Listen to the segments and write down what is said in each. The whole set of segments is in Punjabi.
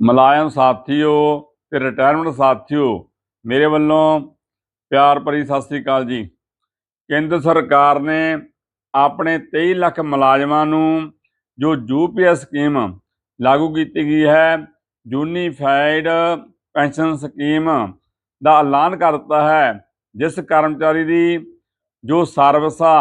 ਮੁਲਾਜ਼ਮ ਸਾਥੀਓ ਤੇ ਰਿਟਾਇਰਮੈਂਟ ਸਾਥੀਓ, ਮੇਰੇ ਵੱਲੋਂ ਪਿਆਰ ਭਰੀ ਸਤਿ ਸ੍ਰੀ ਅਕਾਲ ਜੀ। ਕੇਂਦਰ ਸਰਕਾਰ ਨੇ ਆਪਣੇ 23 ਲੱਖ ਮੁਲਾਜ਼ਮਾਂ ਨੂੰ ਜੋ ਯੂਪੀਐਸ ਸਕੀਮ ਲਾਗੂ ਕੀਤੀ ਗਈ ਹੈ, ਯੂਨੀਫਾਈਡ ਪੈਨਸ਼ਨ ਸਕੀਮ ਦਾ ਐਲਾਨ ਕਰ ਦਿੱਤਾ ਹੈ, ਜਿਸ ਕਰਮਚਾਰੀ ਦੀ ਜੋ ਸਰਵਿਸ ਆ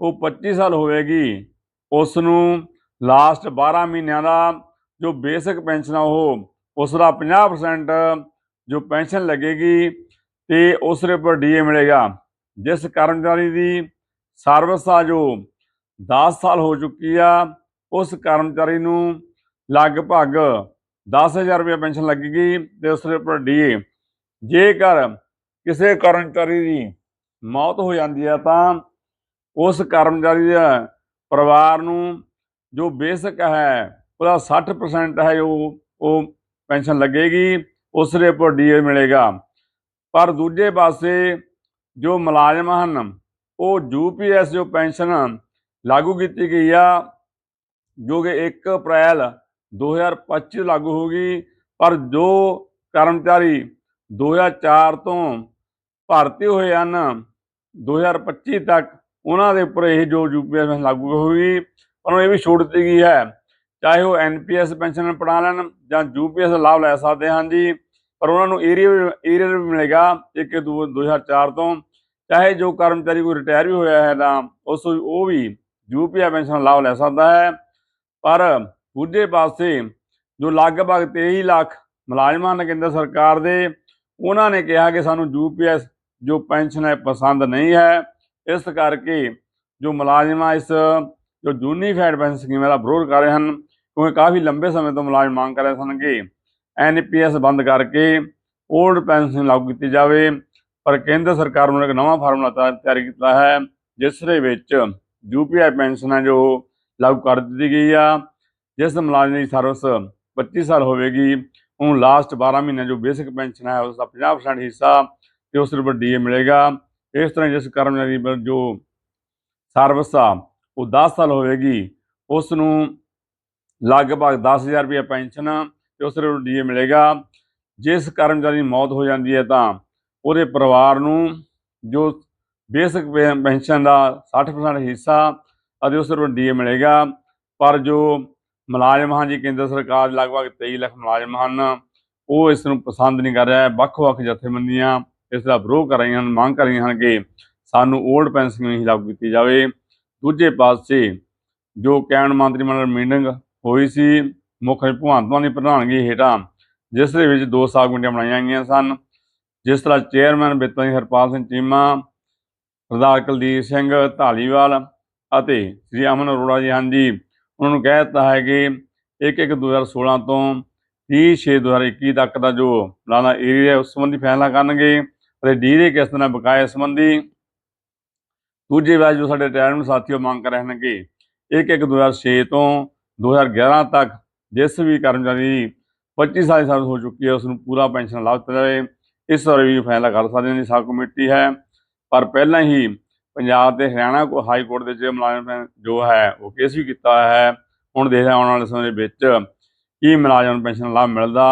ਉਹ 25 ਸਾਲ ਹੋਵੇਗੀ, ਉਸ ਨੂੰ ਲਾਸਟ 12 ਮਹੀਨਿਆਂ ਦਾ ਜੋ ਬੇਸਿਕ ਪੈਨਸ਼ਨ ਆ ਉਹ ਉਸ ਦਾ 50% ਜੋ ਪੈਨਸ਼ਨ ਲੱਗੇਗੀ ਤੇ ਉਸ ਦੇ ਉੱਪਰ ਡੀਏ ਮਿਲੇਗਾ। ਜਿਸ ਕਰਮਚਾਰੀ ਦੀ ਸਰਵਿਸ ਆ ਜੋ 10 ਸਾਲ ਹੋ ਚੁੱਕੀ ਆ, ਉਸ ਕਰਮਚਾਰੀ ਨੂੰ ਲਗਭਗ 10000 ਰੁਪਏ ਪੈਨਸ਼ਨ ਲੱਗੇਗੀ ਤੇ ਉਸ ਦੇ ਉੱਪਰ ਡੀਏ ਜੇਕਰ ਕਿਸੇ ਕਰਮਚਾਰੀ ਦੀ ਮੌਤ ਹੋ ਜਾਂਦੀ ਆ ਤਾਂ ਉਸ ਕਰਮਚਾਰੀ ਦੇ ਪਰਿਵਾਰ ਨੂੰ ਜੋ ਬੇਸਿਕ ਹੈ ਉਹਦਾ 60% ਹੈ ਜੋ ਉਹ ਪੈਨਸ਼ਨ ਲੱਗੇਗੀ, ਉਸ ਦੇ ਉੱਪਰ ਡੀਏ ਮਿਲੇਗਾ। ਪਰ ਦੂਜੇ ਪਾਸੇ ਜੋ ਮੁਲਾਜ਼ਮ ਹਨ, ਉਹ ਯੂਪੀਐਸ ਜੋ ਪੈਨਸ਼ਨ ਲਾਗੂ ਕੀਤੀ ਗਈ ਆ, ਜੋ ਕਿ 1 ਅਪ੍ਰੈਲ 2025 ਲਾਗੂ ਹੋਗੀ ਪਰ ਜੋ ਕਰਮਚਾਰੀ 2004 ਤੋਂ ਭਰਤੀ ਹੋਏ ਹਨ 2025 ਤੱਕ, ਉਹਨਾਂ ਦੇ ਉੱਪਰ ਇਹ ਜੋ ਯੂਪੀਐਸ ਪੈਨਸ਼ਨ ਲਾਗੂ ਹੋਗੀ ਉਹਨਾਂ ਨੂੰ ਇਹ ਵੀ ਛੋੜ ਦਿੱਤੀ ਗਈ ਹੈ ਚਾਹੇ ਉਹ ਐਨਪੀਐਸ ਪੈਨਸ਼ਨ ਬਣਾ ਲੈਣ ਜਾਂ ਯੂਪੀਐਸ ਲਾਭ ਲੈ ਸਕਦੇ ਹਨ ਜੀ, ਪਰ ਉਹਨਾਂ ਨੂੰ ਏਰੀਆ ਏਰੀਆ ਵੀ ਮਿਲੇਗਾ 1 2004 ਤੋਂ। ਚਾਹੇ ਜੋ ਕਰਮਚਾਰੀ ਕੋਈ ਰਿਟਾਇਰ ਵੀ ਹੋਇਆ ਹੈ ਤਾਂ ਉਸ ਉਹ ਵੀ ਯੂਪੀਆਈ ਪੈਨਸ਼ਨ ਲਾਭ ਲੈ ਸਕਦਾ ਹੈ। ਪਰ ਦੂਜੇ ਪਾਸੇ ਜੋ ਲਗਭਗ 23 ਲੱਖ ਮੁਲਾਜ਼ਮਾਂ ਨੇ ਕੇਂਦਰ ਸਰਕਾਰ ਦੇ, ਉਹਨਾਂ ਨੇ ਕਿਹਾ ਕਿ ਸਾਨੂੰ ਯੂਪੀਐਸ ਜੋ ਪੈਨਸ਼ਨ ਹੈ ਪਸੰਦ ਨਹੀਂ ਹੈ। ਇਸ ਕਰਕੇ ਜੋ ਮੁਲਾਜ਼ਮਾਂ ਇਸ ਜੋ ਯੂਨੀਫਾਈਡ ਪੈਨਸ਼ਨ ਸਕੀਮ ਦਾ ਵਿਰੋਧ ਕਰ ਰਹੇ ਹਨ ਕਿਉਂਕਿ ਕਾਫੀ ਲੰਬੇ ਸਮੇਂ ਤੋਂ ਮੁਲਾਜ਼ਮ ਮੰਗ ਕਰ ਰਹੇ ਸਨ ਕਿ ਐਨਪੀਐਸ ਬੰਦ ਕਰਕੇ 올ਡ ਪੈਨਸ਼ਨ ਲਾਗੂ ਕੀਤੀ ਜਾਵੇ, ਪਰ ਕੇਂਦਰ ਸਰਕਾਰ ਨੇ ਇੱਕ ਨਵਾਂ ਫਾਰਮੂਲਾ ਤਿਆ- ਤਿਆਰ ਕੀਤਾ ਹੈ, ਜਿਸ ਦੇ ਵਿੱਚ ਯੂਪੀਆਈ ਪੈਨਸ਼ਨ ਹੈ ਜੋ ਲਾਗੂ ਕਰ ਦਿੱਤੀ ਗਈ ਆ, ਜਿਸ ਮੁਲਾਜ਼ਮ ਦੀ ਸਰਵਿਸ 25 ਸਾਲ ਹੋਵੇਗੀ ਉਹਨੂੰ ਲਾਸਟ 12 ਮਹੀਨੇ ਜੋ ਬੇਸਿਕ ਪੈਨਸ਼ਨ ਹੈ, ਉਸ ਦਾ 50% ਹਿੱਸਾ ਤੇ ਉਸ ਦੇ ਉੱਪਰ ਡੀਏ ਮਿਲੇਗਾ। ਇਸ ਤਰ੍ਹਾਂ ਜਿਸ ਕਰਮਚਾਰੀ ਜੋ ਸਰਵਿਸ ਆ, ਉਹ 10 ਸਾਲ ਹੋਵੇਗੀ, ਉਸ ਨੂੰ ਲਗਭਗ 10000 ਰੁਪਏ ਪੈਨਸ਼ਨ ਤੇ ਉਸ ਦੇ ਡੀਏ ਮਿਲੇਗਾ। ਜਿਸ ਕਰਮਚਾਰੀ ਦੀ ਮੌਤ ਹੋ ਜਾਂਦੀ ਹੈ ਤਾਂ ਉਹਦੇ ਪਰਿਵਾਰ ਨੂੰ ਜੋ ਬੇਸਿਕ ਪੈਨਸ਼ਨ ਦਾ 60% ਹਿੱਸਾ ਅਤੇ ਉਸ ਨੂੰ ਡੀਏ ਮਿਲੇਗਾ। ਪਰ ਜੋ ਮੁਲਾਜ਼ਮ ਹਨ ਜੀ, ਕੇਂਦਰ ਸਰਕਾਰ ਲਗਭਗ 23 ਲੱਖ ਮੁਲਾਜ਼ਮ ਹਨ, ਉਹ ਇਸ ਨੂੰ ਪਸੰਦ ਨਹੀਂ ਕਰ ਰਿਹਾ। ਵੱਖ-ਵੱਖ ਜਥੇਬੰਦੀਆਂ ਇਸ ਦਾ ਵਿਰੋਧ ਕਰ ਰਹੀਆਂ ਹਨ, ਮੰਗ ਕਰ ਰਹੀਆਂ ਹਨ ਕਿ ਸਾਨੂੰ 올ਡ ਪੈਨਸ਼ਨ ਹੀ ਲਾਗੂ ਕੀਤੀ ਜਾਵੇ। ਦੂਜੇ ਪਾਸੇ ਜੋ ਕੈਬਨਿਟ ਮੰਤਰੀ ਮੰਡਲ ਮੀਟਿੰਗ ਹੋਈ ਸੀ, ਮੁੱਖ ਮੰਤਰੀ ਭਗਵੰਤ ਮਾਨ ਦੀ ਪ੍ਰਧਾਨਗੀ ਹੇਠਾਂ, ਜਿਸ ਦੇ ਵਿੱਚ ਦੋ ਸਾਗ ਕਮੇਟੀਆਂ ਬਣਾਈਆਂ ਗਈਆਂ ਸਨ। ਜਿਸ ਤਰ੍ਹਾਂ ਚੇਅਰਮੈਨ ਬਿੱਤਾ ਜੀ ਹਰਪਾਲ ਸਿੰਘ ਚੀਮਾ, ਸਰਦਾਰ ਕੁਲਦੀਪ ਸਿੰਘ ਢਾਲੀਵਾਲ ਅਤੇ ਸ੍ਰੀ ਅਮਨ ਅਰੋੜਾ ਜੀ ਹਨ ਜੀ, ਉਹਨਾਂ ਨੂੰ ਕਹਿ ਦਿੱਤਾ ਹੈ ਕਿ 1 1 2016 ਤੋਂ 30 6 2021 ਤੱਕ ਦਾ ਜੋ ਲਾਣਾ ਏਰੀਆ ਉਸ ਸੰਬੰਧੀ ਫੈਸਲਾ ਕਰਨਗੇ ਅਤੇ ਡੀ ਦੇ ਕਿਸ਼ਤ ਨਾਲ ਬਕਾਏ ਸੰਬੰਧੀ ਦੂਜੇ ਵਾਰ ਜੋ ਸਾਡੇ ਰਿਟਾਇਰਮੈਂਟ ਸਾਥੀਓ ਮੰਗ ਕਰ ਰਹੇ ਹਨ ਕਿ 1 1 2006 ਤੋਂ 2011 ਤੱਕ ਜਿਸ ਵੀ ਕਰਮਚਾਰੀ ਦੀ 25 ਸਾਲ ਦੀ ਸਰਵਿਸ ਹੋ ਚੁੱਕੀ ਹੈ ਉਸ ਨੂੰ ਪੂਰਾ ਪੈਨਸ਼ਨ ਲਾਭ ਦਿੱਤਾ ਜਾਵੇ। ਇਸ ਬਾਰੇ ਵੀ ਫੈਸਲਾ ਕਰ ਸਕਦੇ ਨੇ ਸਾਬ ਕਮੇਟੀ ਹੈ। ਪਰ ਪਹਿਲਾਂ ਹੀ ਪੰਜਾਬ ਤੇ ਹਰਿਆਣਾ ਕੋ ਹਾਈ ਕੋਰਟ ਦੇ ਵਿੱਚ ਮੁਲਾਜ਼ਮ ਜੋ ਹੈ, ਉਹ ਕੇਸ ਵੀ ਕੀਤਾ ਹੋਇਆ ਹੈ। ਹੁਣ ਦੇਖਦੇ ਹਾਂ ਆਉਣ ਵਾਲੇ ਸਮੇਂ ਦੇ ਵਿੱਚ ਕੀ ਮੁਲਾਜ਼ਮ ਨੂੰ ਪੈਨਸ਼ਨ ਲਾਭ ਮਿਲਦਾ।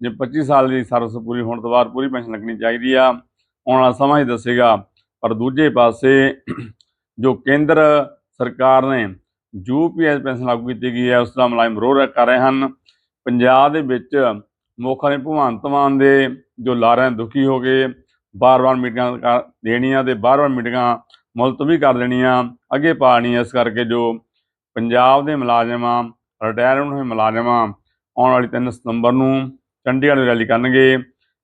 ਜੇ 25 ਸਾਲ ਦੀ ਸਰਵਿਸ ਪੂਰੀ ਹੋਣ ਤੋਂ ਬਾਅਦ ਪੂਰੀ ਪੈਨਸ਼ਨ ਲੱਗਣੀ ਚਾਹੀਦੀ ਆ, ਆਉਣ ਵਾਲਾ ਸਮਾਂ ਹੀ ਦੱਸੇਗਾ। ਪਰ ਦੂਜੇ ਪਾਸੇ ਜੋ ਕੇਂਦਰ ਸਰਕਾਰ ਨੇ ਯੂਪੀਐਸ ਪੈਨਸ਼ਨ ਲਾਗੂ ਕੀਤੀ ਗਈ ਹੈ, ਉਸ ਦਾ ਮੁਲਾਜ਼ਮ ਵਿਰੋਧ ਕਰ ਰਹੇ ਹਨ। ਪੰਜਾਬ ਦੇ ਵਿੱਚ ਮੁੱਖ ਨੇ ਭਗਵੰਤ ਮਾਨ ਦੇ ਜੋ ਲਾਰਿਆਂ ਦੁਖੀ ਹੋ ਗਏ, ਬਾਰ-ਬਾਰ ਮੀਟਿੰਗਾਂ ਕਰ- ਦੇਣੀਆਂ ਤੇ ਬਾਰ-ਬਾਰ ਮੀਟਿੰਗਾਂ ਮੁਲਤਵੀ ਕਰ ਦੇਣੀਆਂ ਅੱਗੇ ਪਾਣੀ ਇਸ ਕਰਕੇ ਜੋ ਪੰਜਾਬ ਦੇ ਮੁਲਾਜ਼ਮਾਂ ਰਿਟਾਇਰਮੈਂਟ ਹੋਏ ਮੁਲਾਜ਼ਮਾਂ ਆਉਣ ਵਾਲੀ 3 ਸਤੰਬਰ ਨੂੰ ਚੰਡੀਗੜ੍ਹ ਵਿੱਚ ਰੈਲੀ ਕਰਨਗੇ।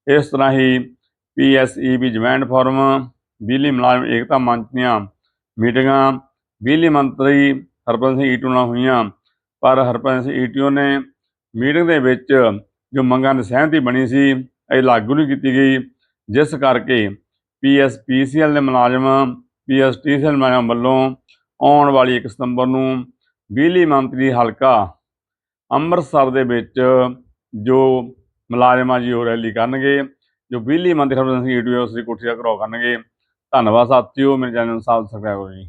ਇਸ ਤਰ੍ਹਾਂ ਹੀ ਪੀਐਸਈਬੀ ਜੁਆਇੰਟ ਫੋਰਮ, ਬਿਜਲੀ ਮੁਲਾਜ਼ਮ ਏਕਤਾ ਮੰਚ ਦੀਆਂ ਮੀਟਿੰਗਾਂ, ਬਿਜਲੀ ਮੰਤਰੀ ਹਰਪ੍ਰੀਤ ਸਿੰਘ ਈਟੂ ਨਾਲ ਹੋਈਆਂ। ਪਰ ਹਰਪ੍ਰੀਤ ਸਿੰਘ ਈਟੂ ਨੇ ਮੀਟਿੰਗ ਦੇ ਵਿੱਚ ਜੋ ਮੰਗਾਂ ਦੀ ਸਹਿਮਤੀ ਬਣੀ ਸੀ, ਇਹ ਲਾਗੂ ਨਹੀਂ ਕੀਤੀ ਗਈ। ਜਿਸ ਕਰਕੇ ਪੀਐਸਪੀਸੀਐਲ ਦੇ ਮੁਲਾਜ਼ਮ ਪੀਐਸਟੀਸੀਐਲ ਮੁਲਾਜ਼ਮ ਵੱਲੋਂ ਆਉਣ ਵਾਲੀ 1 ਸਤੰਬਰ ਨੂੰ ਬਿਜਲੀ ਮੰਤਰੀ ਹਲਕਾ ਅੰਮ੍ਰਿਤਸਰ ਦੇ ਵਿੱਚ ਜੋ ਮੁਲਾਜ਼ਮਾਂ ਜੀ ਉਹ ਰੈਲੀ ਕਰਨਗੇ, ਜੋ ਬਿਜਲੀ ਮੰਤਰੀ ਹਰਪ੍ਰੀਤ ਸਿੰਘ ਈਟੂ ਹੈ, ਉਸ ਦੀ ਕੋਠੀ ਦਾ ਘਰਾਓ ਕਰਨਗੇ। ਧੰਨਵਾਦ ਸਾਥੀਓ, ਮੇਰੇ ਚੈਨਲ ਨੂੰ ਸਬਸਕ੍ਰਾਈਬ ਕਰੋ ਜੀ।